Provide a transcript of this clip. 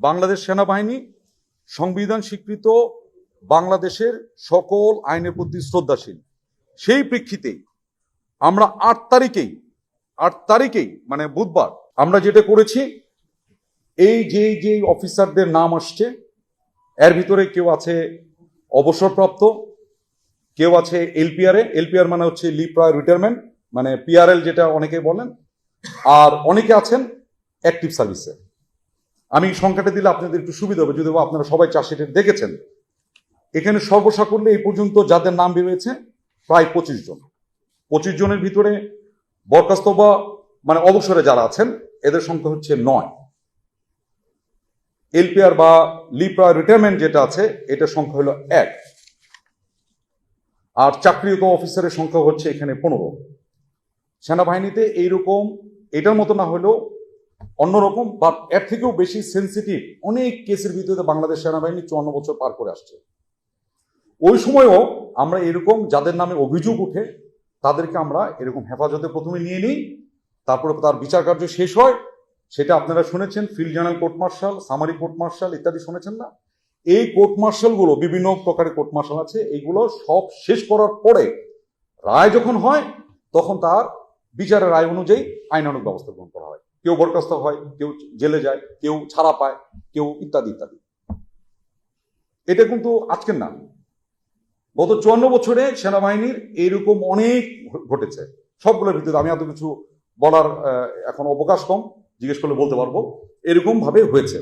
বাংলাদেশ সেনাবাহিনী সংবিধান স্বীকৃত বাংলাদেশের সকল আইনের প্রতি শ্রদ্ধাশীল। সেই প্রেক্ষিতে আমরা আট তারিখেই আট তারিখেই মানে বুধবার, আমরা যেটা করেছি, এই যে যে অফিসারদের নাম আসছে, এর ভিতরে কেউ আছে অবসরপ্রাপ্ত, কেউ আছে এলপিআর এলপিআর মানে হচ্ছে লিভ প্রায় রিটায়ারমেন্ট মানে পিআরএল যেটা অনেকে বলেন, আর অনেকে আছেন অ্যাক্টিভ সার্ভিসে। আমি সংখ্যাটা দিলে আপনাদের একটু সুবিধা হবে, যদি আপনারা সবাই চাষিটা দেখেছেন। এখানে সর্বসা করলে এই পর্যন্ত যাদের নাম বেরিয়েছে, প্রায় পঁচিশ জন। পঁচিশ জনের ভিতরে বরখাস্ত বা মানে অবসরে যারা আছেন, এদের সংখ্যা হচ্ছে নয়। এলপিআর বা লিপ্রা রিটায়ারমেন্ট যেটা আছে এটার সংখ্যা হলো এক। আর চাকরিরত অফিসারের সংখ্যা হচ্ছে এখানে পনেরো। সেনাবাহিনীতে এইরকম, এটার মতো না হলেও অন্যরকম বা এর থেকেও বেশি সেন্সিটিভ অনেক কেসের ভিতরে বাংলাদেশ সেনাবাহিনী চুয়ান্ন বছর পার করে আসছে। ওই সময়ও আমরা এরকম যাদের নামে অভিযোগ উঠে তাদেরকে আমরা এরকম হেফাজতে প্রথমে নিয়ে নিই, তারপরে তার বিচার কার্য শেষ হয়। সেটা আপনারা শুনেছেন, field general court martial, summary court martial ইত্যাদি শুনেছেন না? এই কোর্ট মার্শালগুলো, বিভিন্ন প্রকারের কোর্ট মার্শাল আছে, এইগুলো সব শেষ করার পরে রায় যখন হয়, তখন তার বিচারের রায় অনুযায়ী আইনানুক ব্যবস্থা গ্রহণ করা হয়। কেউ বরখাস্ত হয়, কেউ জেলে যায়, কেউ ছাড়া পায়, কেউ ইত্যাদি ইত্যাদি। এটা কিন্তু আজকের না। গত চুয়ান্ন বছরে সেনাবাহিনীর এইরকম অনেক ঘটেছে। সবগুলোর ভিতরে আমি এত কিছু বলার এখন অবকাশ কম, জিজ্ঞেস করলে বলতে পারব। এরকম ভাবে হয়েছে।